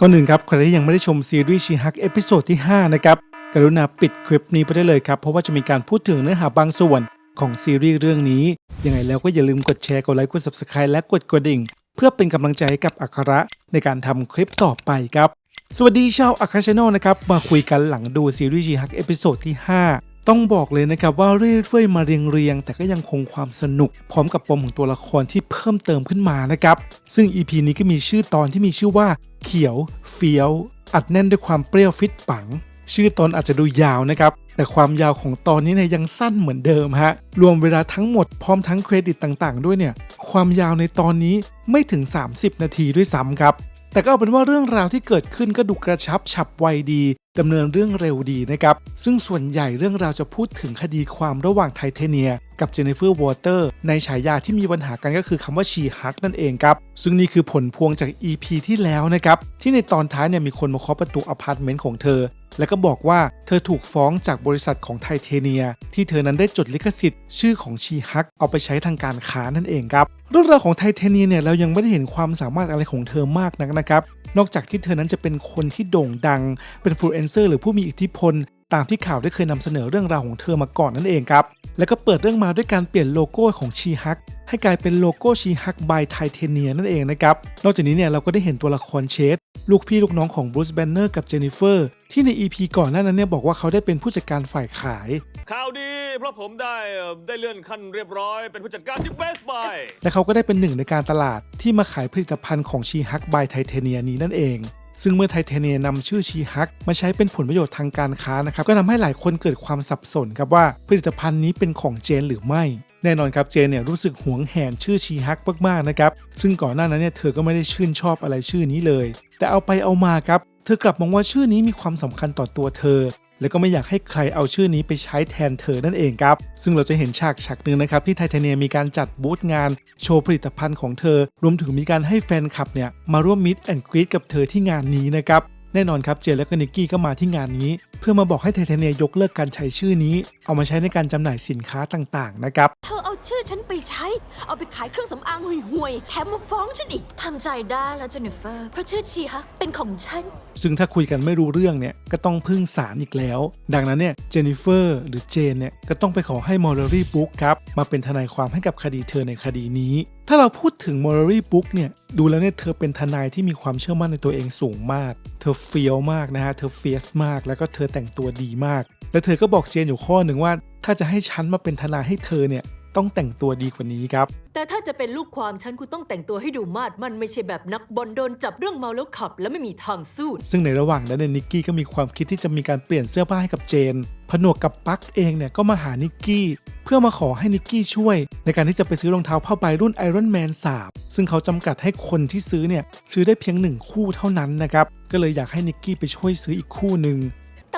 ก่อนหนึ่งครับใครที่ยังไม่ได้ชมซีรีส์ชีฮักเอพิโซดที่ 5 นะครับ กรุณาปิดคลิปนี้ไปได้เลยครับ เพราะว่าจะมีการพูดถึงเนื้อหาบางส่วนของซีรีส์เรื่องนี้ ยังไงแล้วก็อย่าลืมกดแชร์ กดไลค์ กด subscribe และกดกระดิ่ง เพื่อเป็นกำลังใจให้กับอัคระในการทำคลิปต่อไปครับ สวัสดีชาวอัครชแนลนะครับ มาคุยกันหลังดูซีรีส์ชีฮักเอพิโซดที่ 5 ต้องบอกเลยนะครับว่าเรื่อยๆมาเรียงๆ แต่ก็ยังคงความสนุก พร้อมกับปมของตัวละครที่เพิ่มเติมขึ้นมานะครับ ซึ่ง EP นี้ก็มีชื่อตอนที่มีชื่อว่า เขียวเฟี้ยว อัดแน่นด้วยความเปรี้ยวฟิตปัง ชื่อตอนอาจจะดูยาวนะครับ แต่ความยาวของตอนนี้เนี่ยยังสั้นเหมือนเดิมฮะรวมเวลาทั้งหมดพร้อมทั้งเครดิตต่างๆ ด้วยเนี่ยความยาวในตอนนี้ไม่ถึง 30 นาทีด้วยซ้ำครับ แต่ก็เอาเป็นว่าเรื่องราวที่เกิดขึ้นก็ดูกระชับฉับไวดีดำเนินเรื่องเร็วดีนะครับ ซึ่งส่วนใหญ่เรื่องราวจะพูดถึงคดีความระหว่างไทเทเนีย กับเจเนฟเฟอร์วอเตอร์ ในฉายาที่มีปัญหากันก็คือคำว่าชีฮักนั่นเองครับ ซึ่งนี่คือผลพวงจาก EP ที่แล้วนะครับ ที่ในตอนท้ายเนี่ยมีคนมาเคาะประตูอพาร์ตเมนต์ของเธอ แล้วก็บอกว่าเธอถูกฟ้องจากบริษัทของไทเทเนีย ที่เธอนั้นได้จดลิขสิทธิ์ ชื่อของชีฮักเอาไปใช้ทางการค้านั่นเองครับ เรื่องราวของไทเทเนียเนี่ยเรายังไม่ได้เห็นความสามารถอะไรของเธอมากนักนะครับ นอกจากที่เธอนั้นจะเป็นคนที่โด่งดัง เป็นฟลูเอนเซอร์หรือผู้มีอิทธิพล ตามที่ข่าวได้เคยนำเสนอเรื่องราวของเธอมาก่อนนั่นเองครับ แล้วก็เปิดเรื่องมาด้วยการเปลี่ยนโลโก้ของชีฮักให้กลายเป็นโลโก้ชีฮักบายไทเทเนียนั่นเองนะครับ นอกจากนี้เนี่ยเราก็ได้เห็นตัวละครเชดลูกพี่ลูกน้องของบรูซแบนเนอร์กับเจนนิเฟอร์ ที่ใน EP ก่อนหน้านั้นเนี่ยบอกว่าเขาได้เป็นผู้จัดการฝ่ายขาย ข่าวดี เพราะผมได้เอ่อได้เลื่อนขั้นเรียบร้อย เป็นผู้จัดการที่เบสบายและเขาก็ได้เป็นหนึ่งในการตลาดที่มาขายผลิตภัณฑ์ของชีฮักบายไทเทเนียนี้นั่นเอง ซึ่งเมื่อไทเทเนียนำชื่อชีฮักมาใช้เป็นผลประโยชน์ทางการค้านะครับก็ทำให้หลายคนเกิดความสับสนครับว่าผลิตภัณฑ์นี้เป็นของเจนหรือไม่ แน่นอนครับเจนเนี่ยรู้สึกหวงแหนชื่อชีฮักมากๆนะครับซึ่งก่อนหน้านั้นเนี่ยเธอก็ไม่ได้ชื่นชอบอะไรชื่อนี้เลย แต่เอาไปเอามาครับเธอกลับมองว่าชื่อนี้มีความสำคัญต่อตัวเธอ แล้วก็ไม่อยากให้ใครเอาชื่อนี้ไปใช้แทนเธอนั่นเองครับ ซึ่งเราจะเห็นฉากฉากหนึ่งนะครับ ที่ไทเทเนียมีการจัดบูธงาน โชว์ผลิตภัณฑ์ของเธอ รวมถึงมีการให้แฟนคลับเนี่ยมาร่วมมิดแอนกรีดกับเธอที่งานนี้นะครับ แน่นอนครับเจนและก็นิกกี้ก็มาที่งานนี้ เพื่อมาบอกให้ไทเทเนียยกเลิกการใช้ชื่อนี้ เอามาใช้ในการจำหน่ายสินค้าต่างๆนะครับ เธอเอาชื่อฉันไปใช้ เอาไปขายเครื่องสำอางห่วยๆ แถมมาฟ้องฉันอีก ทำใจได้แล้วเจนนิเฟอร์ เพราะชื่อชีฮักเป็นของฉัน ซึ่งถ้าคุยกันไม่รู้เรื่องเนี่ยก็ต้องพึ่งศาลอีกแล้ว ดังนั้นเนี่ยเจนนิเฟอร์หรือเจนเนี่ยก็ต้องไปขอให้มอร์รี่บุ๊กครับมาเป็นทนายความให้กับคดีเธอในคดีนี้ ถ้าเราพูดถึงมอร์รี่บุ๊กเนี่ยดูแล้วเนี่ยเธอเป็นทนายที่มีความเชื่อมั่นในตัวเองสูงมาก เธอเฟี้ยวมากนะฮะเธอเฟียสมาก แล้วก็เธอแต่งตัวดีมาก และเธอก็บอกเจนอยู่ข้อหนึ่งว่า ถ้าจะให้ฉันมาเป็นทนายให้เธอเนี่ยต้องแต่งตัวดีกว่านี้ครับ แต่ถ้าจะเป็นลูกความฉันคุณต้องแต่งตัวให้ดูมาดมันไม่ใช่แบบนักบอลโดนจับเรื่องเมาแล้วขับ และไม่มีทางสู้ซึ่งในระหว่างนั้นเนี่ยนิกกี้ก็มีความคิดที่จะมีการเปลี่ยนเสื้อผ้าให้กับเจน ผนวกกับปักเองเนี่ยก็มาหานิกกี้เพื่อมาขอให้นิกกี้ช่วย ในการที่จะไปซื้อรองเท้าผ้าใบรุ่น Iron Man 3 ซึ่งเขาจำกัดให้คนที่ซื้อเนี่ยซื้อได้เพียงหนึ่งคู่เท่านั้นนะครับก็เลยอยากให้นิกกี้ไปช่วยซื้ออีกคู่หนึ่ง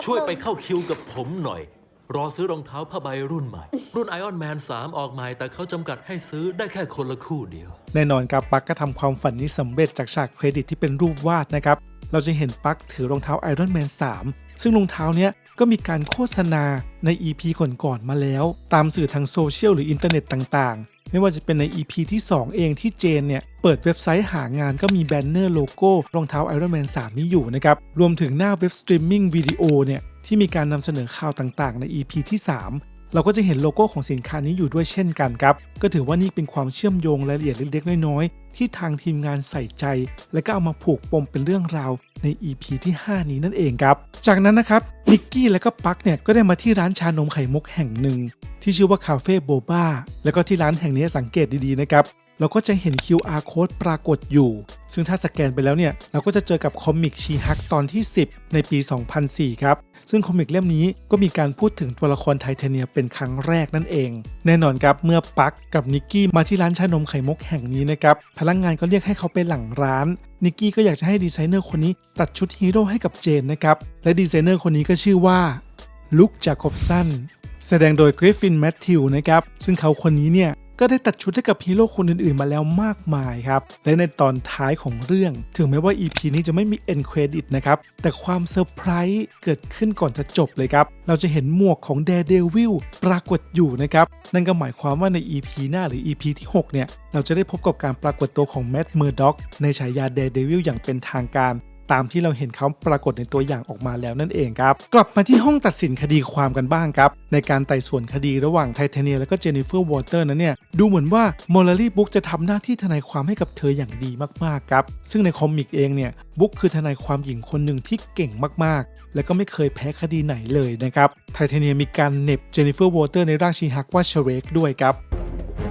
ช่วยไปเข้าคิวกับผมหน่อย รอซื้อรองเท้าผ้าใบรุ่นใหม่ รุ่น Iron Man 3 ออกใหม่ แต่เขาจำกัดให้ซื้อได้แค่คนละคู่เดียว แน่นอนครับปักก็ทำความฝันนี้สำเร็จจากฉากเครดิตที่เป็นรูปวาดนะครับเราจะเห็นปักถือรองเท้า Iron Man 3 ซึ่งรองเท้าเนี้ย ก็มีการโฆษณาใน EP ก่อนๆมาแล้ว ตามสื่อทางโซเชียลหรืออินเทอร์เน็ตต่างๆ ไม่ว่าจะเป็นใน EP ที่ 2 เองที่เจนเนี่ย เปิดเว็บไซต์หางานก็มีแบนเนอร์โลโก้รองเท้า Iron Man 3 นี้อยู่นะครับ รวมถึงหน้าเว็บสตรีมมิ่งวิดีโอเนี่ย ที่มีการนำเสนอข่าวต่างๆ ใน EP ที่ 3เราก็จะเห็นโลโก้ของสินค้านี้อยู่ด้วยเช่นกันครับ ก็ถือว่านี่เป็นความเชื่อมโยงรายละเอียดเล็กๆน้อยๆ ที่ทางทีมงานใส่ใจ และก็เอามาผูกปมเป็นเรื่องราว ใน EP ที่ 5 นี้นั่นเองครับ จากนั้นนะครับนิกกี้และก็ปักเนี่ยก็ได้มาที่ร้านชานมไข่มุกแห่งหนึ่ง ที่ชื่อว่าคาเฟ่โบบ้าแล้วก็ที่ร้านแห่งนี้สังเกตดีๆนะครับ เราก็จะเห็น QR code ปรากฏอยู่ ซึ่งถ้าสแกนไปแล้วเนี่ย เราก็จะเจอกับคอมิกชีฮักตอนที่ 10 ในปี 2004 ครับ ซึ่งคอมิกเล่มนี้ก็มีการพูดถึงตัวละครไทเทเนียเป็นครั้งแรกนั่นเอง แน่นอนครับ เมื่อปักกับนิกกี้มาที่ร้านชานมไข่มุกแห่งนี้นะครับ พนักงานก็เรียกให้เขาไปหลังร้าน นิกกี้ก็อยากจะให้ดีไซเนอร์คนนี้ตัดชุดฮีโร่ให้กับเจนนะครับ และดีไซเนอร์คนนี้ก็ชื่อว่าลุคจาคอบสันแสดงโดยกริฟฟินแมทธิวนะครับ ซึ่งเขาคนนี้เนี่ย ก็ได้ตัดชุดให้กับฮีโร่คนอื่นๆมาแล้วมากมายครับ และในตอนท้ายของเรื่อง ถึงแม้ว่า EP นี้จะไม่มี end credit นะครับ แต่ความเซอร์ไพรส์เกิดขึ้นก่อนจะจบเลยครับ เราจะเห็นหมวกของ Daredevil ปรากฏอยู่นะครับ นั่นก็หมายความว่าใน EP หน้าหรือ EP ที่ 6 เนี่ย เราจะได้พบกับการปรากฏตัวของแม t เมอร์ด็อกในฉายา Daredevil อย่างเป็นทางการ ตามที่เราเห็นเขาปรากฏในตัวอย่างออกมาแล้วนั่นเองครับ กลับมาที่ห้องตัดสินคดีความกันบ้างครับ ในการไต่สวนคดีระหว่างไทเทเนียและก็เจนนิเฟอร์วอเตอร์นั้นเนี่ย ดูเหมือนว่ามอลลี่บุ๊กจะทำหน้าที่ทนายความให้กับเธออย่างดีมากๆครับ ซึ่งในคอมิกเองเนี่ยบุ๊กคือทนายความหญิงคนหนึ่งที่เก่งมากๆ และก็ไม่เคยแพ้คดีไหนเลยนะครับไทเทเนียมีการเน็บเจนนิเฟอร์วอเตอร์ในร่างชีฮักว่าเชเรกด้วยครับ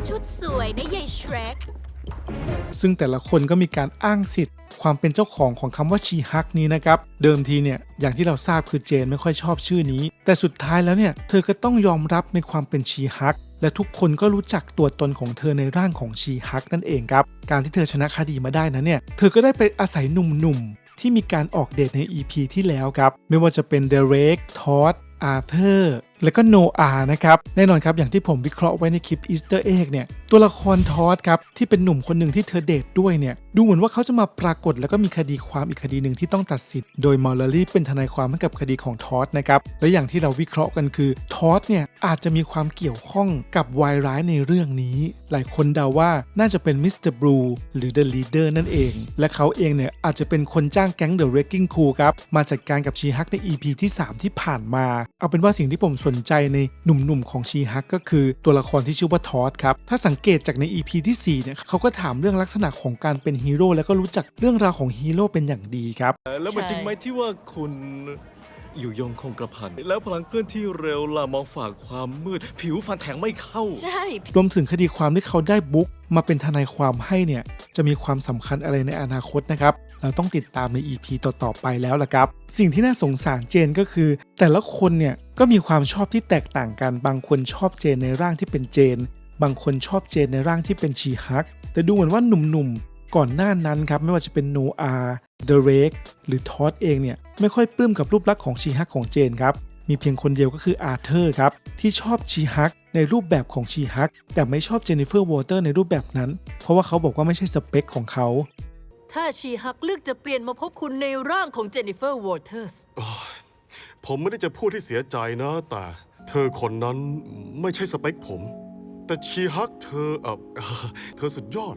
ชุดสวยนะยายเชรก ซึ่งแต่ละคนก็มีการอ้างสิทธิ์ ความเป็นเจ้าของของคำว่าชีฮักนี้นะครับ เดิมทีเนี่ยอย่างที่เราทราบคือเจนไม่ค่อยชอบชื่อนี้ แต่สุดท้ายแล้วเนี่ยเธอก็ต้องยอมรับในความเป็นชีฮัก และทุกคนก็รู้จักตัวตนของเธอในร่างของชีฮักนั่นเองครับ การที่เธอชนะคดีมาได้นั้นเนี่ยเธอก็ได้ไปอาศัยหนุ่มๆที่มีการออกเดทใน EP ที่แล้วครับไม่ว่าจะเป็นเดเรกทอดอาเธอร์และก็โนอานะครับแน่นอนครับอย่างที่ผมวิเคราะห์ไว้ในคลิปอีสเตอร์เอ็กเนี่ยตัวละครทอดครับที่เป็นหนุ่มคนหนึ่งที่เธอเดทด้วยเนี่ยดูเหมือนว่าเขาจะมาปรากฏแล้วก็มีคดีความอีกคดีหนึ่งที่ต้องตัดสินโดยมอลลี่เป็นทนายความให้กับคดีของทอดนะครับและอย่างที่เราวิเคราะห์กันคือทอดเนี่ยอาจจะมีความเกี่ยวข้องกับวายร้ายในเรื่องนี้ หลายคนเดาว่าน่าจะเป็นมิสเตอร์บลูหรือ The Leader นั่นเอง และเขาเองเนี่ยอาจจะเป็นคนจ้างแก๊ง The Wrecking Crew ครับมาจัดการกับชีฮักใน EP ที่ 3 ที่ผ่านมา เอาเป็นว่าสิ่งที่ผมสนใจในหนุ่มๆของชีฮักก็คือตัวละครที่ชื่อว่าทอดครับถ้าสังเกตจากใน EP ที่ 4 เนี่ยเขาก็ถามเรื่องลักษณะของการเป็นฮีโร่แล้วก็รู้จักเรื่องราวของฮีโร่เป็นอย่างดีครับ แล้วมันจริงไหมที่ว่าคุณอยู่ยงคงกระพัน แล้วพลังเคลื่อนที่เร็วล่ะมองฝ่าความมืด ผิวฟันแทงไม่เข้า ใช่ รวมถึงคดีความที่เขาได้บุ๊กมาเป็นทนายความให้เนี่ย จะมีความสำคัญอะไรในอนาคตนะครับ เราต้องติดตามใน EP ต่อ ๆ ไปแล้วล่ะครับ สิ่งที่น่าสงสารเจนก็คือ แต่ละคนเนี่ยก็มีความชอบที่แตกต่างกัน บางคนชอบเจนในร่างที่เป็นเจน บางคนชอบเจนในร่างที่เป็นชีฮัก แต่ดูเหมือนว่าหนุ่มๆ ก่อนหน้านั้นครับ ไม่ว่าจะเป็นโนอาเดเรกหรือทอดเองเนี่ยไม่ค่อยปลื้มกับรูปลักษณ์ของชีฮักของเจนครับ มีเพียงคนเดียวก็คืออาร์เธอร์ครับ ที่ชอบชีฮักในรูปแบบของชีฮัก แต่ไม่ชอบเจนนิเฟอร์วอเตอร์ในรูปแบบนั้น เพราะว่าเขาบอกว่าไม่ใช่สเปคของเขา ถ้าชีฮักเลือกจะเปลี่ยนมาพบคุณในร่างของเจนนิเฟอร์วอเตอร์สผมไม่ได้จะพูดที่เสียใจนะ แต่เธอคนนั้นไม่ใช่สเปคผม แต่ชีฮักเธอเออเธอสุดยอด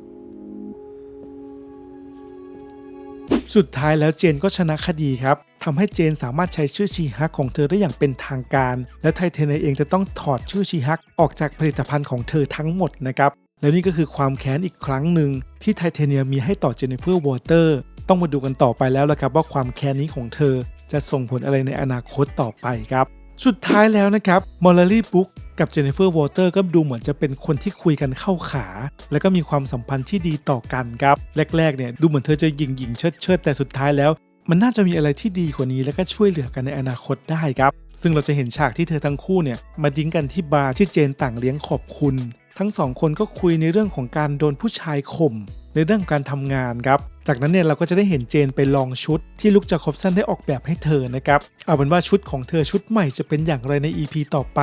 สุดท้ายแล้วเจนก็ชนะคดีครับทำให้เจนสามารถใช้ชื่อชีฮักของเธอได้อย่างเป็นทางการ และไทเทเนียเองจะต้องถอดชื่อชีฮักออกจากผลิตภัณฑ์ของเธอทั้งหมดนะครับแล้วนี่ก็คือความแค้นอีกครั้งหนึ่งที่ไทเทเนียมีให้ต่อเจนนิเฟอร์วอเตอร์ต้องมาดูกันต่อไปแล้วละครับว่าความแค้นนี้ของเธอจะส่งผลอะไรในอนาคตต่อไปครับ สุดท้ายแล้วนะครับมอลลี่บุ๊ก กับเจนนิเฟอร์วอเตอร์ก็ดูเหมือนจะเป็นคนที่คุยกันเข้าขา แล้วก็มีความสัมพันธ์ที่ดีต่อกันครับ แรกๆเนี่ยดูเหมือนเธอจะหยิงหยิงๆเชิดเชิดแต่สุดท้ายแล้ว มันน่าจะมีอะไรที่ดีกว่านี้แล้วก็ช่วยเหลือกันในอนาคตได้ครับ ซึ่งเราจะเห็นฉากที่เธอทั้งคู่เนี่ยมาดิ้งกันที่บาร์ที่เจนต่างเลี้ยงขอบคุณ ทั้งสองคนก็คุยในเรื่องของการโดนผู้ชายข่มในเรื่องการทำงานครับจากนั้นเนี่ยเราก็จะได้เห็นเจนไปลองชุดที่ลุกจากคอบสันได้ออกแบบให้เธอนะครับ เอาเป็นว่าชุดของเธอชุดใหม่จะเป็นอย่างไรใน EP ต่อไป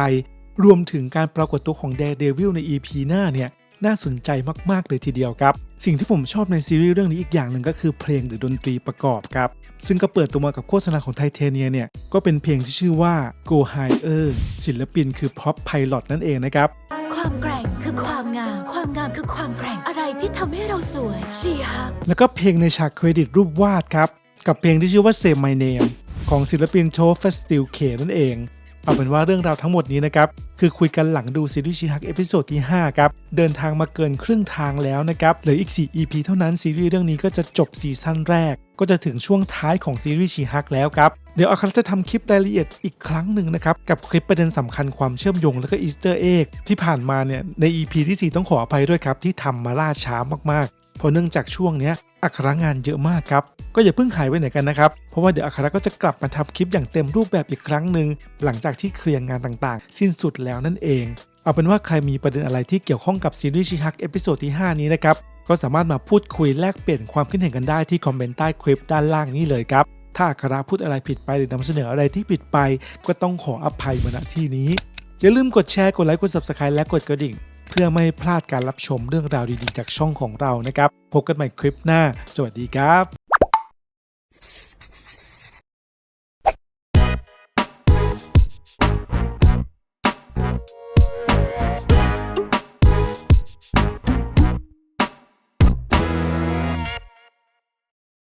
รวมถึงการปรากฏตัวของแดร์เดวิลใน EP หน้าเนี่ยน่าสนใจมาก ๆ เลยทีเดียวครับ สิ่งที่ผมชอบในซีรีส์เรื่องนี้อีกอย่างหนึ่งก็คือเพลงหรือดนตรีประกอบครับ ซึ่งก็เปิดตัวมากับโฆษณาของไทเทเนียเนี่ย ก็เป็นเพลงที่ชื่อว่า Go Higher ศิลปินคือ Pop Pilot นั่นเองนะครับ ความแกร่งคือความงาม ความงามคือความแกร่งอะไรที่ทำให้เราสวยชีฮักแล้วก็เพลงในฉากเครดิตรูปวาดครับ กับเพลงที่ชื่อว่า Say My Name ของศิลปินโชฟสติลเคนั่นเอง เอาเป็นว่าเรื่องราวทั้งหมดนี้นะครับคือคุยกันหลังดูซีรีส์ชีฮักเอพิโซดที่ 5 ครับ เดินทางมาเกินครึ่งทางแล้วนะครับเหลืออีก 4 EP เท่านั้นซีรีส์เรื่องนี้ก็จะจบซีซั่นแรก ก็จะถึงช่วงท้ายของซีรีส์ชีฮักแล้วครับ เดี๋ยวอาคาจะทำคลิปรายละเอียดอีกครั้งหนึ่งนะครับ กับคลิปประเด็นสำคัญความเชื่อมโยงแล้วก็อีสเตอร์เอ็กที่ผ่านมาเนี่ยใน EP ที่ 4 ต้องขออภัยด้วยครับที่ทำมาล่าช้ามากๆเพราะเนื่องจากช่วงเนี้ย อัครงานเยอะมากครับ ก็อย่าเพิ่งหายไปไหนกันนะครับ เพราะว่าเดี๋ยวอัครก็จะกลับมาทำคลิปอย่างเต็มรูปแบบอีกครั้งหนึ่งหลังจากที่เคลียร์งานต่างๆ สิ้นสุดแล้วนั่นเอง เอาเป็นว่าใครมีประเด็นอะไรที่เกี่ยวข้องกับซีรีส์ชิฮักเอพิโซดที่ 5 นี้นะครับ ก็สามารถมาพูดคุยแลกเปลี่ยนความคิดเห็นกันได้ที่คอมเมนต์ใต้คลิปด้านล่างนี้เลยครับ ถ้าอัคราพูดอะไรผิดไปหรือนำเสนออะไรที่ผิดไป ก็ต้องขออภัยมาณที่นี้อย่าลืมกดแชร์กดไลค์กด subscribe และกดกระดิ่ง เพื่อไม่พลาดการรับชมเรื่องราวดีๆ จากช่องของเรานะครับ พบกันใหม่คลิปหน้า สวัสดีครับ